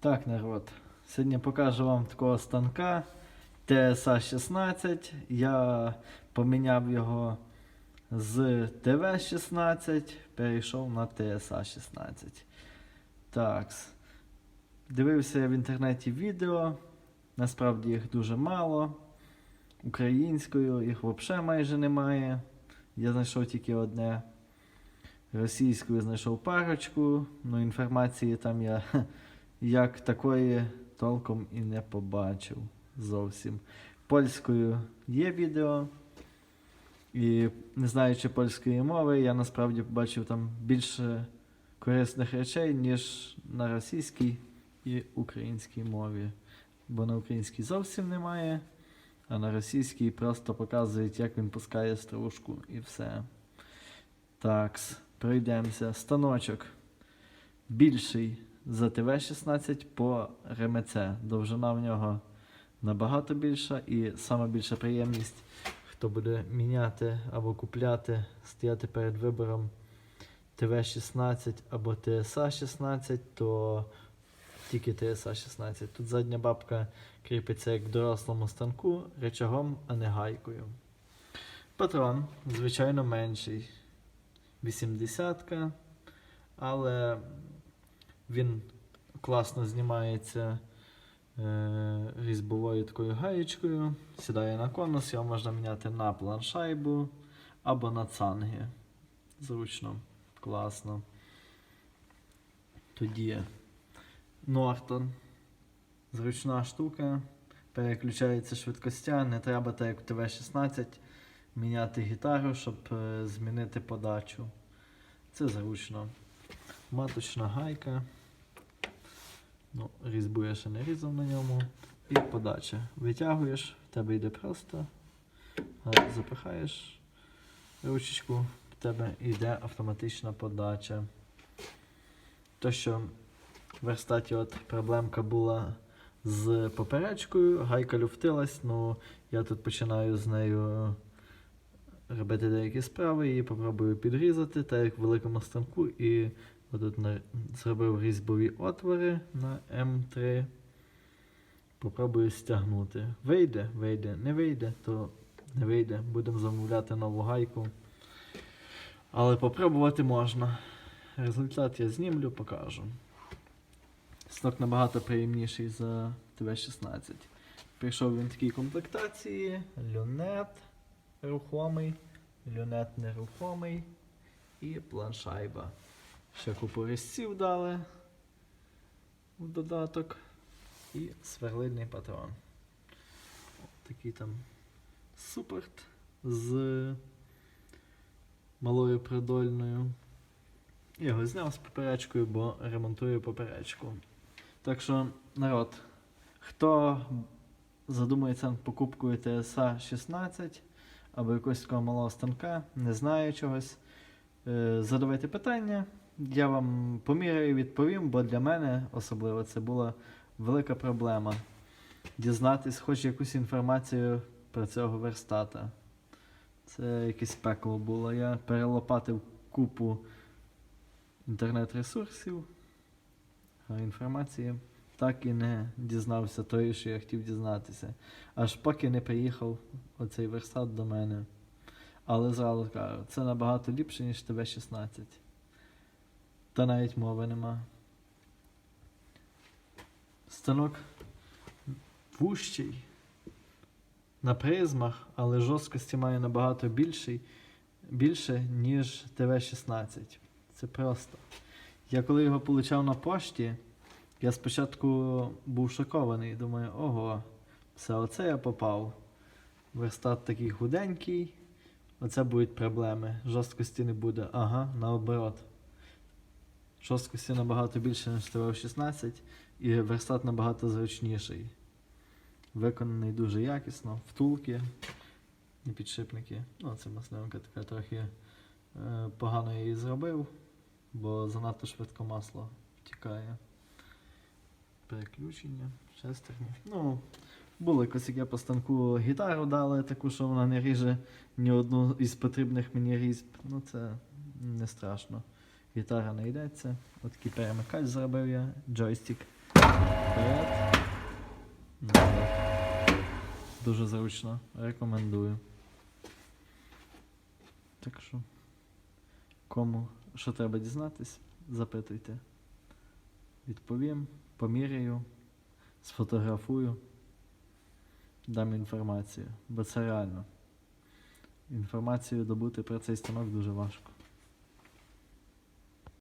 Так, народ. Сьогодні покажу вам такого станка TSA16. Я поміняв його з TV16, перейшов на TSA16. Так. Дивився я в інтернеті відео. Насправді їх дуже мало. Українською їх взагалі майже немає. Я знайшов тільки одне. Російською знайшов парочку, але інформації там я як такої толком і не побачив зовсім. Польською є відео. І не знаючи польської мови, я насправді побачив там більше корисних речей, ніж на російській і українській мові. Бо на українській зовсім немає, а на російській просто показують, як він пускає стружку і все. Такс, пройдемося. Станочок більший за ТВ-16 по РМЦ. Довжина в нього набагато більша і сама більша приємність, хто буде міняти або купляти, стояти перед вибором ТВ-16 або ТСА-16, то тільки ТСА-16. Тут задня бабка кріпиться як в дорослому станку речагом, а не гайкою. Патрон, звичайно, менший. 80-ка, але він класно знімається е, різьбовою такою гаєчкою, сідає на конус, його можна міняти на планшайбу або на цанги. Зручно, класно. Тоді Нортон. Зручна штука. Переключається швидкостя, не треба так як в ТВ-16 міняти гітару, щоб е, змінити подачу. Це зручно. Маточна гайка. Ну, різьбу я ще не різав на ньому. І подача. Витягуєш, в тебе йде просто. Запихаєш ручечку, в тебе йде автоматична подача. То, що в верстаті от проблемка була з поперечкою, гайка люфтилась, ну я тут починаю з нею робити деякі справи і попробую підрізати, так як в великому станку, і отут на- зробив різьбові отвори на М3. Попробую стягнути. Вийде, вийде, не вийде, то не вийде. Будемо замовляти нову гайку. Але попробувати можна. Результат я знімлю, покажу. Сток набагато приємніший за ТВ-16. Прийшов він в такій комплектації, люнет рухомий, люнет нерухомий і планшайба. Ще купу резців дали в додаток і сверлильний патрон. Такий там супорт з малою придольною. Я його зняв з поперечкою, бо ремонтую поперечку. Так що, народ, хто задумується над покупкою TSA 16 або якогось такого малого станка, не знає чогось, е, задавайте питання. Я вам поміряю відповім, бо для мене особливо це була велика проблема. Дізнатись хоч якусь інформацію про цього верстата. Це якесь пекло було. Я перелопатив купу інтернет-ресурсів, а інформації так і не дізнався тої, що я хотів дізнатися. Аж поки не приїхав оцей верстат до мене. Але зразу кажу, це набагато ліпше, ніж ТВ-16. Та навіть мови нема. Станок вущий. На призмах, але жорсткості має набагато більший, більше, ніж ТВ-16. Це просто. Я коли його получав на пошті, я спочатку був шокований. Думаю, ого, все, оце я попав. Верстат такий худенький, оце будуть проблеми. Жорсткості не буде. Ага, наоборот. Жорсткості набагато більше, ніж ТВ-16, і верстат набагато зручніший. Виконаний дуже якісно, втулки і підшипники. Ну, це маслянка така трохи е, погано її зробив, бо занадто швидко масло втікає. Переключення, шестерні. Ну, були косяки по станку гітару дали, таку, що вона не ріже ні одну із потрібних мені різьб. Ну, це не страшно. Гітара не йдеться. От такий перемикач зробив я, джойстик Вперед. Дуже зручно. Рекомендую. Так що, кому що треба дізнатись, запитуйте. Відповім, поміряю, сфотографую, дам інформацію. Бо це реально. Інформацію добути про цей станок дуже важко.